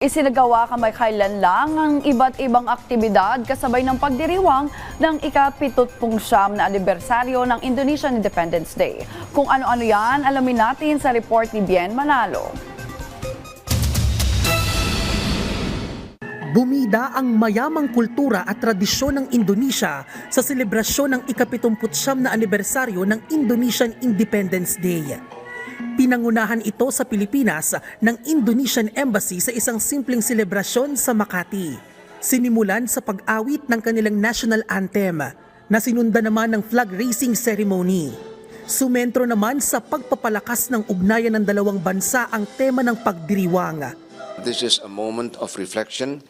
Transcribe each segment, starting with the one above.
Isinagawa kamakailan lang ang iba't ibang aktibidad kasabay ng pagdiriwang ng ikapitutpong siyam na anibersaryo ng Indonesian Independence Day. Kung ano-ano yan, alamin natin sa report ni Bien Manalo. Bumida ang mayamang kultura at tradisyon ng Indonesia sa selebrasyon ng ikapitumputsyam na anibersaryo ng Indonesian Independence Day. Pinangunahan ito sa Pilipinas ng Indonesian Embassy sa isang simpleng selebrasyon sa Makati. Sinimulan sa pag-awit ng kanilang national anthem na sinunda naman ng flag raising ceremony. Sumentro naman sa pagpapalakas ng ugnayan ng dalawang bansa ang tema ng pagdiriwang. This is a moment of reflection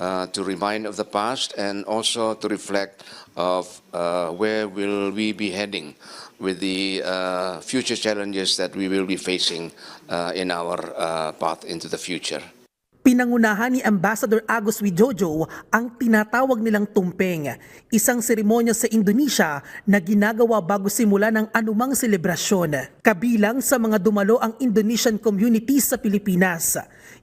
uh, to remind of the past and also to reflect of uh, where will we be heading with the uh, future challenges that we will be facing uh, in our uh, path into the future. Pinangunahan ni Ambassador Agus Wijojo ang tinatawag nilang tumpeng, isang seremonya sa Indonesia na ginagawa bago simula ng anumang selebrasyon. Kabilang sa mga dumalo ang Indonesian communities sa Pilipinas,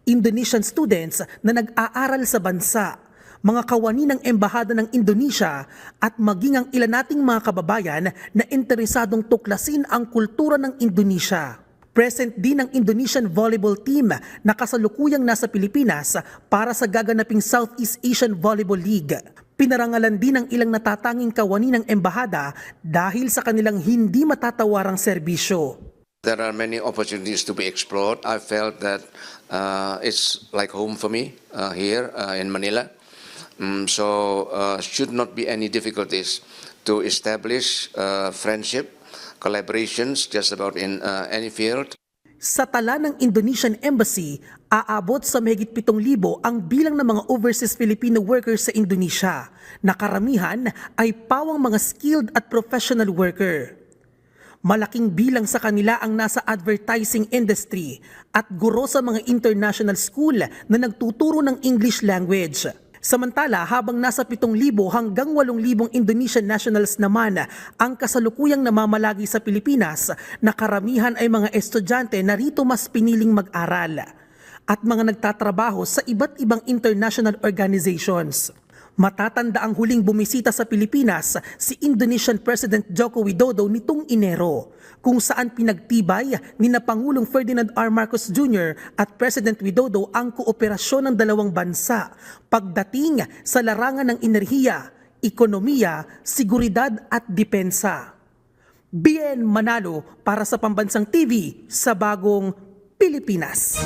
Indonesian students na nag-aaral sa bansa, mga kawani ng Embahada ng Indonesia at maging ang ilan nating mga kababayan na interesadong tuklasin ang kultura ng Indonesia. Present din ang Indonesian volleyball team na kasalukuyang nasa Pilipinas para sa gaganaping Southeast Asian Volleyball League. Pinarangalan din ang ilang natatanging kawani ng embahada dahil sa kanilang hindi matatawarang serbisyo. There are many opportunities to be explored. I felt that uh, it's like home for me uh, here uh, in Manila. Mm, so uh, should not be any difficulties to establish uh, friendship, collaborations just about in uh, any field. Sa tala ng Indonesian Embassy, aabot sa mahigit 7,000 ang bilang ng mga overseas Filipino workers sa Indonesia na karamihan ay pawang mga skilled at professional worker. Malaking bilang sa kanila ang nasa advertising industry at guro sa mga international school na nagtuturo ng English language. Samantala, habang nasa 7,000 hanggang 8,000 Indonesian nationals naman ang kasalukuyang namamalagi sa Pilipinas na karamihan ay mga estudyante na rito mas piniling mag-aral at mga nagtatrabaho sa iba't ibang international organizations. Matatanda ang huling bumisita sa Pilipinas si Indonesian President Joko Widodo nitong Enero, kung saan pinagtibay ni na Pangulong Ferdinand R. Marcos Jr. at President Widodo ang kooperasyon ng dalawang bansa pagdating sa larangan ng enerhiya, ekonomiya, seguridad at depensa. Bien Manalo para sa Pambansang TV sa Bagong Pilipinas.